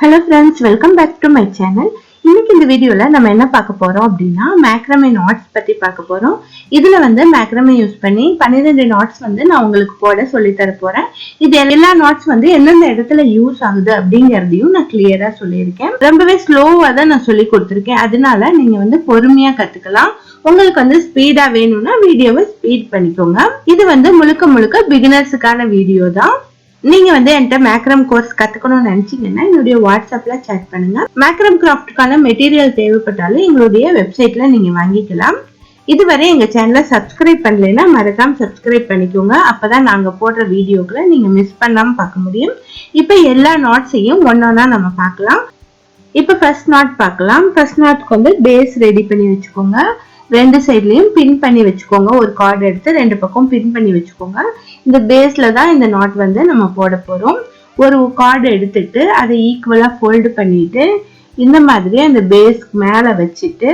Hello friends welcome back to my channel இன்னைக்கு இந்த வீடியோல நம்ம என்ன பார்க்க போறோம் அப்படின்னா மேக்ரமே நாட்ஸ் பத்தி பார்க்க போறோம். இதுல வந்து மேக்ரமே யூஸ் பண்ணி பன்னிரெண்டு நாட்ஸ் வந்து நான் உங்களுக்கு போட சொல்லி தர போறேன். இது எல்லா நாட்ஸ் வந்து எந்தெந்த இடத்துல யூஸ் ஆகுது அப்படிங்கறதையும் நான் கிளியரா சொல்லியிருக்கேன். ரொம்பவே ஸ்லோவா தான் நான் சொல்லி கொடுத்துருக்கேன். அதனால நீங்க வந்து பொறுமையா கத்துக்கலாம். உங்களுக்கு வந்து ஸ்பீடா வேணும்னா வீடியோவை ஸ்பீட் பண்ணிக்கோங்க. இது வந்து முழுக்க முழுக்க பிகினர்ஸுக்கான வீடியோ தான். நீங்க வந்து என்கிட்ட மேக்ரம் கோர்ஸ் கத்துக்கணும்னு நினைச்சீங்கன்னா என்னுடைய வாட்ஸ்அப்ல சேட் பண்ணுங்க. மேக்ரம் கிராஃப்ட்டுக்கான மெட்டீரியல் தேவைப்பட்டாலும் எங்களுடைய வெப்சைட்ல நீங்க வாங்கிக்கலாம். இதுவரை எங்க சேனலை சப்ஸ்கிரைப் பண்ணலைன்னா மறக்காம சப்ஸ்கிரைப் பண்ணிக்கோங்க. அப்பதான் நாங்க போடுற வீடியோக்களை நீங்க மிஸ் பண்ணாம பார்க்க முடியும். இப்ப எல்லா நாட்ஸையும் ஒன்னொன்னா நம்ம பார்க்கலாம். இப்ப ஃபர்ஸ்ட் நாட் பார்க்கலாம். ஃபர்ஸ்ட் நாட்க்கு வந்து பேஸ் ரெடி பண்ணி வச்சுக்கோங்க. ரெண்டு சைட்லயும் பின் பண்ணி வச்சுக்கோங்க. ஒரு கார்டு எடுத்து ரெண்டு பக்கம் பின் பண்ணி வச்சுக்கோங்க. இந்த பேஸ்ல தான் இந்த நாட் வந்து நம்ம போட போறோம். ஒரு கார்டு எடுத்துட்டு அதை ஈக்குவலா ஃபோல்டு பண்ணிட்டு இந்த மாதிரி அந்த பேஸ்க்கு மேல வச்சுட்டு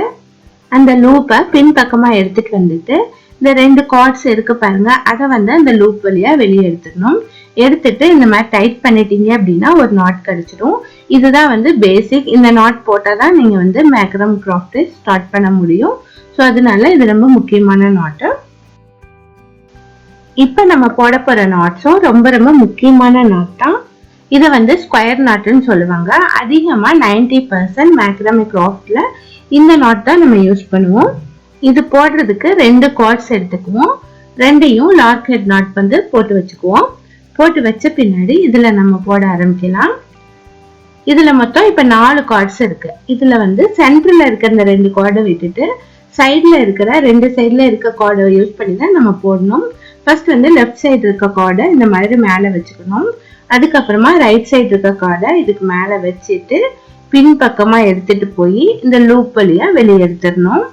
அந்த லூப்பை பின் பக்கமா எடுத்துட்டு வந்துட்டு இந்த ரெண்டு கார்ட்ஸ் இருக்கு பாருங்க. அதை வந்து அந்த லூப் வழியா வெளியே எடுத்துக்கணும் எடுத்துட்டு இந்த மாதிரி டைட் பண்ணிட்டீங்க அப்படின்னா ஒரு நாட் கிடைச்சிடும். இதுதான் வந்து பேசிக் இந்த நாட் போட்டால் தான் நீங்கள் வந்து மேக்ரம் கிராஃப்ட் ஸ்டார்ட் பண்ண முடியும். ஸோ அதனால இது ரொம்ப முக்கியமான நாட்டு. இப்போ நம்ம போட போற நாட்ஸும் ரொம்ப ரொம்ப முக்கியமான நாட் தான் இதை வந்து ஸ்கொயர் நாட்டுன்னு சொல்லுவாங்க. அதிகமா நைன்டி பர்சன்ட் மேக்ரமிக் கிராஃப்ட்ல இந்த நாட் தான் நம்ம யூஸ் பண்ணுவோம். இது போடுறதுக்கு ரெண்டு கார்ட்ஸ் எடுத்துக்குவோம். ரெண்டையும் லார்க் ஹெட் நாட் வந்து போட்டு வச்சுக்குவோம். போட்டு வச்ச பின்னாடி இதுல நம்ம போட ஆரம்பிக்கலாம். இதுல மொத்தம் இப்போ நாலு கார்ட்ஸ் இருக்கு. இதுல வந்து சென்டர்ல இருக்கிற இந்த ரெண்டு கார்டை விட்டுட்டு சைடில் இருக்கிற ரெண்டு சைடில் இருக்க கார்டை யூஸ் பண்ணி தான் நம்ம போடணும். ஃபர்ஸ்ட் வந்து லெஃப்ட் சைடு இருக்க கார்டை இந்த மாதிரி மேலே வச்சுக்கணும். அதுக்கப்புறமா ரைட் சைடு இருக்க கார்டை இதுக்கு மேலே வச்சுட்டு பின்பக்கமாக எடுத்துட்டு போய் இந்த லூப் வழியாக வெளியே எடுத்துடணும்.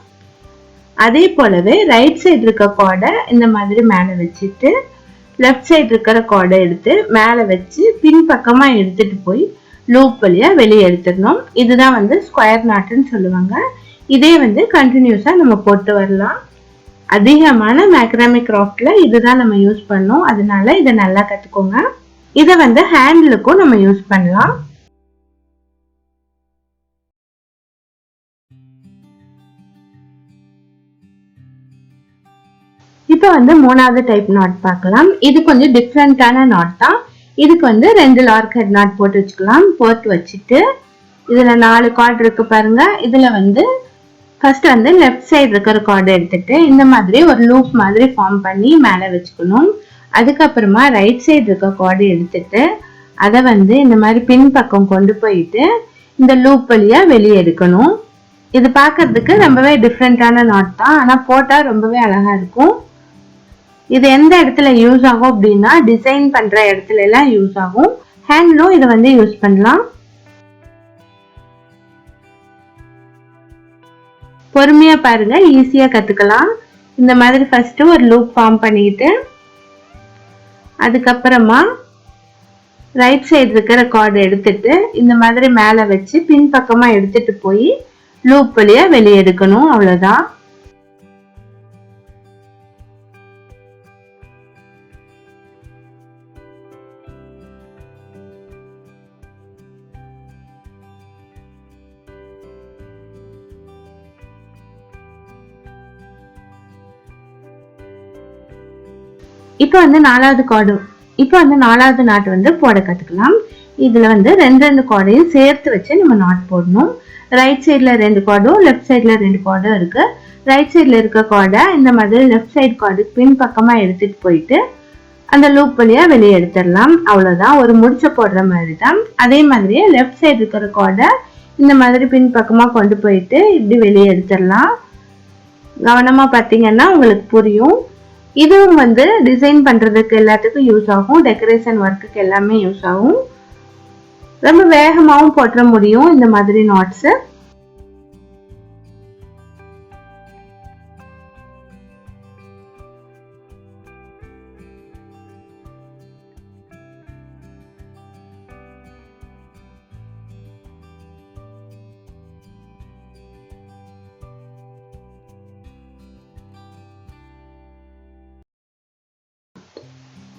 அதே போலவே ரைட் சைடு இருக்க கார்டை இந்த மாதிரி மேலே வச்சுட்டு லெஃப்ட் சைடு இருக்கிற கார்டை எடுத்து மேலே வச்சு பின் பக்கமா எடுத்துட்டு போய் லூப் வழியாக வெளியே எடுத்துடணும். இதுதான் வந்து ஸ்கொயர் நாட்டுன்னு சொல்லுவாங்க. இதே வந்து கண்டினியூஸாக நம்ம போட்டு வரலாம். அதிகமான மேக்ரமிக் கிராஃப்டில் இதுதான் நம்ம யூஸ் பண்ணோம். அதனால இதை நல்லா கத்துக்கோங்க. இதை வந்து ஹேண்டிலுக்கும் நம்ம யூஸ் பண்ணலாம். இப்போ வந்து மூணாவது டைப் நாட் பார்க்கலாம். இது கொஞ்சம் டிஃப்ரெண்டான நாட் தான். இதுக்கு வந்து ரெண்டு லார்கட் நாட் போட்டு வச்சுக்கலாம். போட்டு வச்சுட்டு இதுல நாலு கார்டு இருக்கு பாருங்க. இதுல வந்து ஃபர்ஸ்ட் வந்து லெஃப்ட் சைடு இருக்கிற கார்டை எடுத்துட்டு இந்த மாதிரி ஒரு லூப் மாதிரி ஃபார்ம் பண்ணி மேலே வச்சுக்கணும். அதுக்கப்புறமா ரைட் சைடு இருக்க கார்டு எடுத்துட்டு அதை வந்து இந்த மாதிரி பின் பக்கம் கொண்டு போயிட்டு இந்த லூப் வழியாக வெளியே எடுக்கணும். இது பார்க்கறதுக்கு ரொம்பவே டிஃப்ரெண்ட்டான நாட் தான். ஆனால் போட்டால் ரொம்பவே அழகாக இருக்கும். இது எந்த இடத்துல யூஸ் ஆகும் அப்படின்னா டிசைன் பண்ணுற இடத்துல எல்லாம் யூஸ் ஆகும். ஹேண்ட்லும் இதை வந்து யூஸ் பண்ணலாம். பொறுமையா பாருங்க ஈஸியா கத்துக்கலாம். இந்த மாதிரி ஃபர்ஸ்ட் ஒரு லூப் ஃபார்ம் பண்ணிட்டு அதுக்கப்புறமா ரைட் சைடு இருக்கிற கார்டு எடுத்துட்டு இந்த மாதிரி மேலே வச்சு பின்பக்கமா எடுத்துட்டு போய் லூப் வழியாக வெளியே எடுக்கணும் அவ்வளோதான் இப்போ வந்து நாலாவது கார்டு இப்போ வந்து நாலாவது நாட் வந்து போட கற்றுக்கலாம் இதில் வந்து ரெண்டு ரெண்டு கார்டையும் சேர்த்து வச்சு நம்ம நாட் போடணும். ரைட் சைடில் ரெண்டு கார்டும் லெஃப்ட் சைடில் ரெண்டு கார்டும் இருக்குது ரைட் சைடில் இருக்க கார்டை இந்த மாதிரி லெஃப்ட் சைடு கார்டு பின் பக்கமாக எடுத்துகிட்டு போயிட்டு அந்த லூப் வழியாக வெளியே எடுத்துடலாம். அவ்வளோதான் ஒரு முடிச்ச போடுற மாதிரி தான் அதே மாதிரியே லெஃப்ட் சைடு இருக்கிற கார்டை இந்த மாதிரி பின் பக்கமாக கொண்டு போயிட்டு இப்படி வெளியே எடுத்துடலாம். கவனமாக பார்த்தீங்கன்னா உங்களுக்கு புரியும். இதுவும் வந்து டிசைன் பண்ணுறதுக்கு எல்லாத்துக்கும் யூஸ் ஆகும். டெக்கரேஷன் ஒர்க்குக்கு எல்லாமே யூஸ் ஆகும். ரொம்ப வேகமாகவும் போட்டுற முடியும். இந்த மாதிரி நாட்ஸு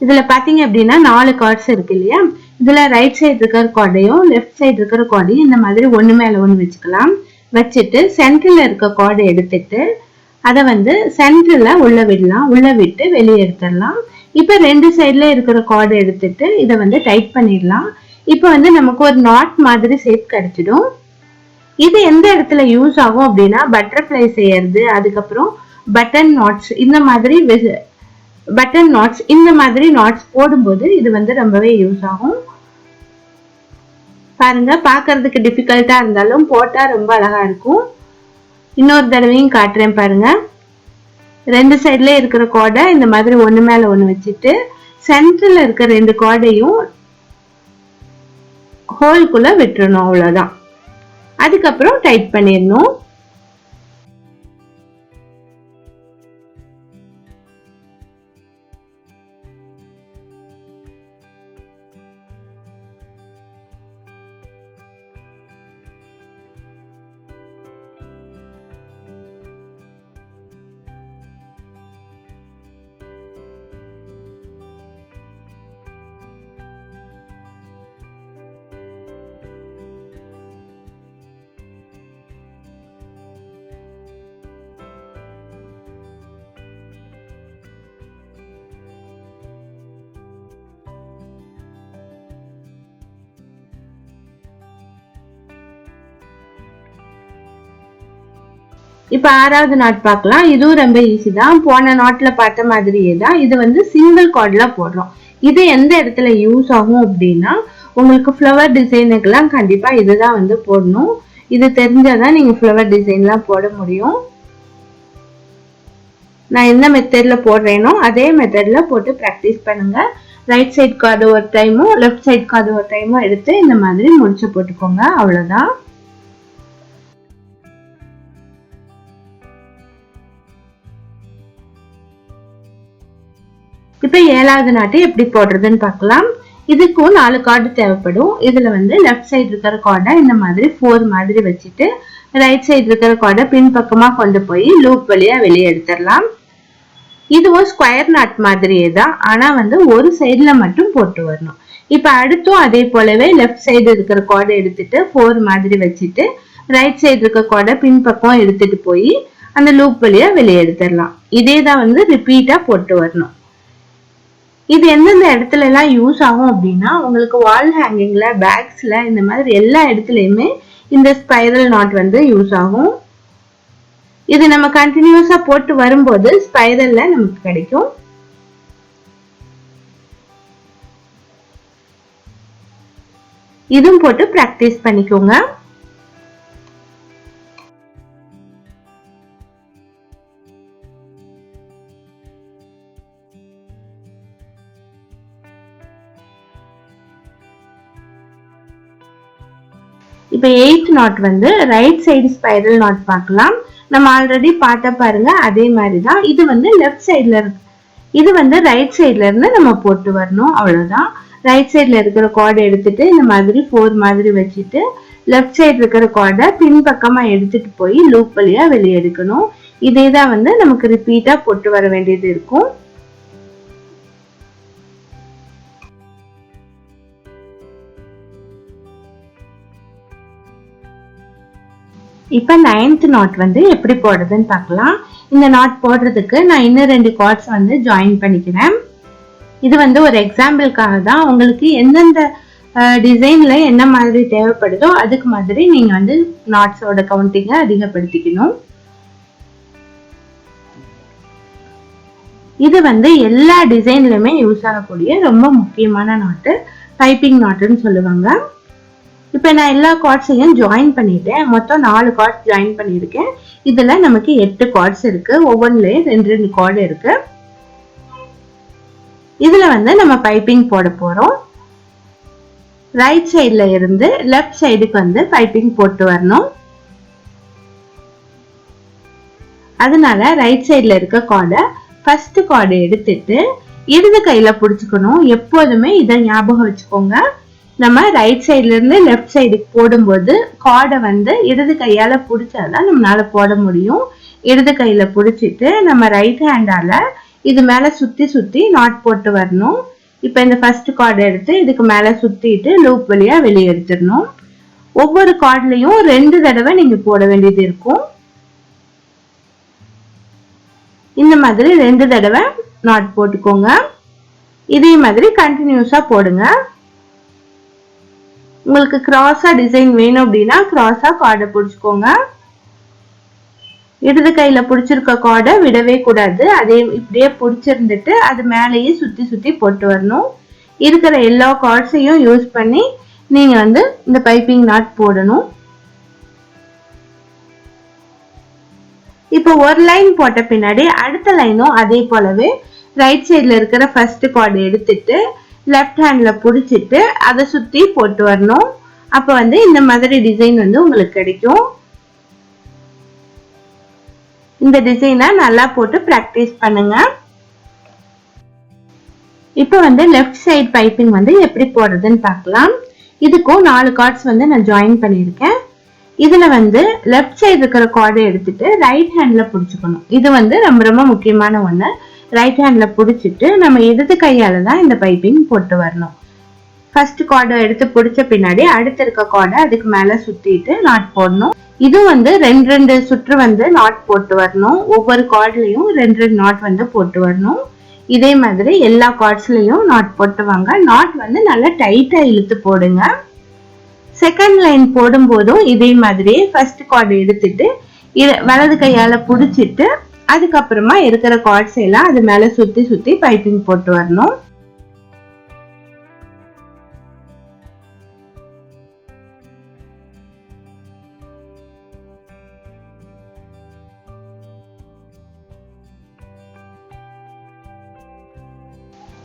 இதுல பாத்தீங்க அப்படின்னா நாலு கார்ட்ஸ் இருக்கு இல்லையா? இதுல ரைட் சைடு இருக்கிற கார்டையும் லெஃப்ட் சைடு இருக்கிற கார்டையும் இந்த மாதிரி ஒன்று மேல ஒன்று வச்சுக்கலாம். வச்சுட்டு சென்டர்ல இருக்க கார்டை எடுத்துட்டு அதை வந்து சென்டர்ல உள்ள விடலாம். உள்ள விட்டு வெளியே எடுத்துடலாம். இப்ப ரெண்டு சைட்ல இருக்கிற கார்டை எடுத்துட்டு இதை வந்து டைட் பண்ணிடலாம். இப்ப வந்து நமக்கு ஒரு நாட் மாதிரி ஷேப் கிடைச்சிடும். இது எந்த இடத்துல யூஸ் ஆகும் அப்படின்னா பட்டர்ஃப்ளை செய்யறது அதுக்கப்புறம் பட்டன் நாட்ஸ் இந்த மாதிரி பட்டன் நாட்ஸ் இந்த மாதிரி நாட்ஸ் போடும்போது இது வந்து ரொம்பவே யூஸ் ஆகும். பாருங்க பாக்குறதுக்கு டிஃபிகல்ட்டா இருந்தாலும் போட்டா ரொம்ப அழகா இருக்கும். இன்னொரு தடவையும் காட்டுறேன் பாருங்க. ரெண்டு சைட்ல இருக்கிற கோடை இந்த மாதிரி ஒண்ணு மேல ஒண்ணு வச்சுட்டு சென்டர்ல இருக்கிற ரெண்டு கோடையும் ஹோல்குள்ள விட்டுறணும் அவ்வளவுதான். அதுக்கப்புறம் டைட் பண்ணிடணும். இப்ப ஆறாவது நாட் பார்க்கலாம் இதுவும் ரொம்ப ஈஸி தான். போன நாட்ல பார்த்த மாதிரியே தான். இது வந்து சிங்கிள் கார்ட்ல போடுறோம். இது எந்த இடத்துல யூஸ் ஆகும் அப்படின்னா உங்களுக்கு ஃப்ளவர் டிசைனுக்கெல்லாம் கண்டிப்பா இதுதான் வந்து போடணும். இது தெரிஞ்சாதான் நீங்க ஃப்ளவர் டிசைன்லாம் போட முடியும். நான் என்ன மெத்தட்ல போடுறேனோ அதே மெத்தட்ல போட்டு ப்ராக்டிஸ் பண்ணுங்க. ரைட் சைட் கார்டு ஒரு டைமும் லெஃப்ட் சைட் கார்டு ஒரு டைமும் எடுத்து இந்த மாதிரி முடிச்சு போட்டுக்கோங்க. அவ்வளோதான் இப்ப ஏழாவது நாட்டு எப்படி போடுறதுன்னு பார்க்கலாம். இதுக்கும் நாலு கார்டு தேவைப்படும். இதுல வந்து லெஃப்ட் சைடு இருக்கிற கார்டை இந்த மாதிரி ஃபோர் மாதிரி வச்சுட்டு ரைட் சைடு இருக்கிற கார்டை பின்பக்கமா கொண்டு போய் லூப் வழியா வெளியே எடுத்துடலாம். இதுவும் ஸ்கொயர் நாட் மாதிரியே தான். ஆனா வந்து ஒரு சைடுல மட்டும் போட்டு வரணும். இப்ப அடுத்தும் அதே போலவே லெஃப்ட் சைடு இருக்கிற கார்டை எடுத்துட்டு ஃபோர் மாதிரி வச்சுட்டு ரைட் சைடு இருக்க கார்டை பின்பக்கம் எடுத்துட்டு போய் அந்த லூப் வழியா வெளியே எடுத்துடலாம். இதே தான் வந்து ரிப்பீட்டா போட்டு வரணும். இது எந்தெந்த இடத்துல எல்லாம் யூஸ் ஆகும் அப்படின்னா உங்களுக்கு வால் ஹேங்கிங்ல பேக்ஸ்ல இந்த மாதிரி எல்லா இடத்துலயுமே இந்த ஸ்பைரல் நாட் வந்து யூஸ் ஆகும். இது நம்ம கண்டினியூஸா போட்டு வரும்போது ஸ்பைரல்ல நமக்கு கிடைக்கும். இதுவும் போட்டு பிராக்டிஸ் பண்ணிக்கோங்க. இப்போ எயித் நாட் வந்து ரைட் சைடு ஸ்பைரல் நாட் பார்க்கலாம். நம்ம ஆல்ரெடி பார்த்த பாருங்க அதே மாதிரி தான் இது வந்து லெஃப்ட் சைடில் இருக்கு. இது வந்து ரைட் சைடில் இருந்து நம்ம போட்டு வரணும். அவ்வளோதான் ரைட் சைடில் இருக்கிற கார்டு எடுத்துட்டு இந்த மாதிரி ஃபோர் மாதிரி வச்சுட்டு லெஃப்ட் சைடு இருக்கிற கார்டை பின்பக்கமாக எடுத்துட்டு போய் லூப் வழியாக வெளியே எடுக்கணும். இதே தான் வந்து நமக்கு ரிப்பீட்டாக போட்டு வர வேண்டியது இருக்கும். இப்போ நைன்த் நாட் வந்து எப்படி போடுறதுன்னு பார்க்கலாம். இந்த நாட் போடுறதுக்கு நான் இன்னும் ரெண்டு கார்ட்ஸ் வந்து ஜாயின் பண்ணிக்கிறேன். இது வந்து ஒரு எக்ஸாம்பிளுக்காக தான். உங்களுக்கு எந்தெந்த டிசைன்ல என்ன மாதிரி தேவைப்படுதோ அதுக்கு மாதிரி நீங்க வந்து நாட்ஸோட கவுண்டிங்கை அதிகப்படுத்திக்கணும். இது வந்து எல்லா டிசைன்லயுமே யூஸ் ஆகக்கூடிய ரொம்ப முக்கியமான நாட்டு டைப்பிங் நாட்டுன்னு சொல்லுவாங்க. இப்போ நான் எல்லா கார்ட்ஸையும் ஜாயின் பண்ணிட்டேன். மொத்தம் நாலு கார்ட்ஸ் ஜாயின் பண்ணியிருக்கேன். இதுல நமக்கு எட்டு கார்ட்ஸ் இருக்கு. ஒவ்வொன்றுலயும் ரெண்டு ரெண்டு கார்டு இருக்கு. இதுல வந்து நம்ம பைப்பிங் போட போறோம். ரைட் சைடில் இருந்து லெஃப்ட் சைடுக்கு வந்து பைப்பிங் போட்டு வரணும். அதனால ரைட் சைடில் இருக்க கார்டை ஃபர்ஸ்ட் கார்டு எடுத்துட்டு இடது கையில பிடிச்சிக்கணும். எப்போதுமே இதை ஞாபகம் வச்சுக்கோங்க. நம்ம ரைட் சைட்ல இருந்து லெஃப்ட் சைடுக்கு போடும்போது கார்டை வந்து இடது கையால பிடிச்சாதான் நம்மளால போட முடியும். இடது கையில பிடிச்சிட்டு நம்ம ரைட் ஹேண்டால இது மேல சுத்தி சுத்தி நாட் போட்டு வரணும். இப்ப இந்த ஃபர்ஸ்ட் கார்டு எடுத்து இதுக்கு மேல சுத்திட்டு லூப் வழியா வெளியே எடுத்துடணும். ஒவ்வொரு கார்ட்லயும் ரெண்டு தடவை நீங்க போட வேண்டியது இருக்கும். இந்த மாதிரி ரெண்டு தடவை நாட் போட்டுக்கோங்க. இதே மாதிரி கண்டினியூஸா போடுங்க. உங்களுக்கு கிராஸா டிசைன் வேணும் அப்படின்னா கிராஸா கார்டை பிடிச்சிக்கோங்க. இடது கையில பிடிச்சிருக்க கார்டை விடவே கூடாது. அதே இப்படியே பிடிச்சிருந்துட்டு அது மேலேயே சுத்தி சுத்தி போட்டு வரணும். இருக்கிற எல்லா கார்ட்ஸையும் யூஸ் பண்ணி நீங்க வந்து இந்த பைப்பிங் நாட் போடணும். இப்போ ஒரு லைன் போட்ட பின்னாடி அடுத்த லைனும் அதே போலவே ரைட் சைடில் இருக்கிற ஃபர்ஸ்ட் கார்டு எடுத்துட்டு லெஃப்ட் ஹேண்ட்ல பிடிச்சிட்டு அதை சுத்தி போட்டு வரணும். அப்ப வந்து இந்த மாதிரி டிசைன் வந்து உங்களுக்கு கிடைக்கும். இந்த டிசைனை நல்லா போட்டு ப்ராக்டிஸ் பண்ணுங்க. இப்போ வந்து லெஃப்ட் சைடு பைப்பிங் வந்து எப்படி போடுறதுன்னு பார்க்கலாம். இதுக்கும் நாலு கார்ட்ஸ் வந்து நான் ஜாயின் பண்ணியிருக்கேன். இதுல வந்து லெஃப்ட் சைடு இருக்கிற கார்டை எடுத்துட்டு ரைட் ஹேண்ட்ல பிடிச்சிக்கணும். இது வந்து ரொம்ப ரொம்ப முக்கியமான ஒண்ணு. ரைட் ஹேண்ட்ல பிடிச்சிட்டு நம்ம இடது கையால தான் இந்த பைப்பிங் போட்டு வரணும். ஃபர்ஸ்ட் கார்டை எடுத்து பிடிச்ச பின்னாடி அடுத்து இருக்க கார்டை அதுக்கு மேல சுத்திட்டு நாட் போடணும். இது வந்து ரெண்டு ரெண்டு சுற்று வந்து நாட் போட்டு வரணும். ஒவ்வொரு கார்ட்லயும் ரெண்டு ரெண்டு நாட் வந்து போட்டு வரணும். இதே மாதிரி எல்லா கார்ட்ஸ்லயும் நாட் போட்டு வாங்க. நாட் வந்து நல்லா டைட்டா இழுத்து போடுங்க. செகண்ட் லைன் போடும் போதும் இதே மாதிரி ஃபர்ஸ்ட் கார்டு எடுத்துட்டு வலது கையால புடிச்சிட்டு அதுக்கப்புறமா இருக்கிற கார்ட்ஸ் எல்லாம் அது மேல சுத்தி சுத்தி பைப்பிங் போட்டு வரணும்.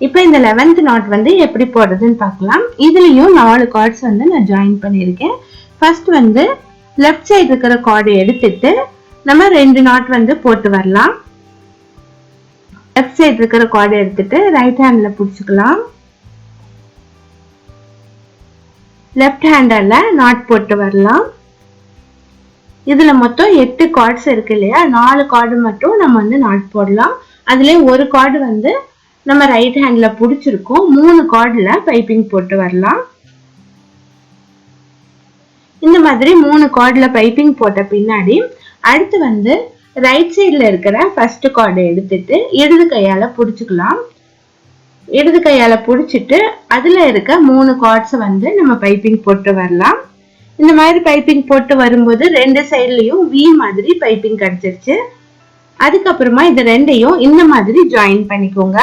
இப்போ இந்த லெவன்த் நாட் வந்து எப்படி போடுறதுன்னு பார்க்கலாம். இதுலயும் நாலு கார்ட்ஸ் வந்து நான் ஜாயின் பண்ணியிருக்கேன். ஃபர்ஸ்ட் வந்து லெஃப்ட் சைடு இருக்கிற கார்டை எடுத்துட்டு நம்ம ரெண்டு நாட் வந்து போட்டு வரலாம். லெஃப்ட் சைடு இருக்கிற கார்டை எடுத்துட்டு ரைட் ஹேண்டில் பிடிச்சிக்கலாம். லெஃப்ட் ஹேண்டில் நாட் போட்டு வரலாம். இதில் மொத்தம் எட்டு கார்ட்ஸ் இருக்கு இல்லையா? நாலு கார்டு மட்டும் நம்ம வந்து நாட் போடலாம். அதுல ஒரு கார்டு வந்து நம்ம ரைட் ஹேண்டில் பிடிச்சிருக்கோம். மூணு கார்டில் பைப்பிங் போட்டு வரலாம். இந்த மாதிரி மூணு கார்டில் பைப்பிங் போட்ட பின்னாடி அடுத்து வந்து ரைட் சைடில் இருக்கிற ஃபர்ஸ்ட் கார்டை எடுத்துட்டு இடது கையால் பிடிச்சிக்கலாம். இடது கையால் பிடிச்சிட்டு அதுல இருக்க மூணு கார்ட்ஸை வந்து நம்ம பைப்பிங் போட்டு வரலாம். இந்த மாதிரி பைப்பிங் போட்டு வரும்போது ரெண்டு சைட்லேயும் வி மாதிரி பைப்பிங் கிடைச்சிருச்சு. அதுக்கப்புறமா இது ரெண்டையும் இந்த மாதிரி ஜாயின் பண்ணிக்கோங்க.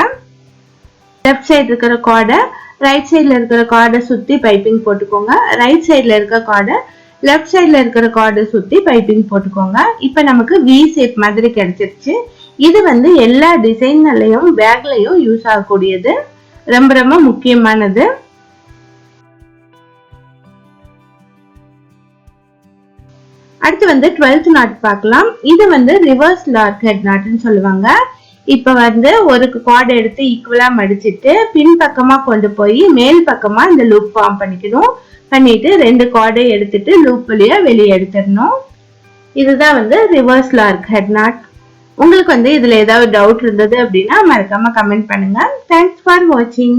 லெஃப்ட் சைடு இருக்கிற கார்டை ரைட் சைடில் இருக்கிற கார்டை சுற்றி பைப்பிங் போட்டுக்கோங்க. ரைட் சைடில் இருக்க கார்டை லெஃப்ட் சைடில் இருக்கிற கார்டு சுற்றி பைப்பிங் போட்டுக்கோங்க. இப்போ நமக்கு வி ஷேப் மாதிரி கிடைச்சிருச்சு. இது வந்து எல்லா டிசைன்லையும் பேக்லையும் யூஸ் ஆகக்கூடியது. ரொம்ப ரொம்ப முக்கியமானது. அடுத்து வந்து டுவெல்த் நாட் பார்க்கலாம். இது வந்து ரிவர்ஸ் லார்க் ஹெட் நாட்னு சொல்லுவாங்க. இப்ப வந்து ஒரு கார்டு எடுத்து ஈக்குவலா மடிச்சிட்டு பின் பக்கமா கொண்டு போய் மேல் பக்கமா இந்த லூப் ஃபார்ம் பண்ணிக்கணும். பண்ணிட்டு ரெண்டு கார்டை எடுத்துட்டு லூப் வழியா வெளியே எடுத்துடணும். இதுதான் வந்து ரிவர்ஸ் லார்க் ஹெட் நாட் உங்களுக்கு வந்து இதுல ஏதாவது டவுட் இருந்தது அப்படின்னா மறக்காம கமெண்ட் பண்ணுங்க. தேங்க்ஸ் ஃபார் வாட்சிங்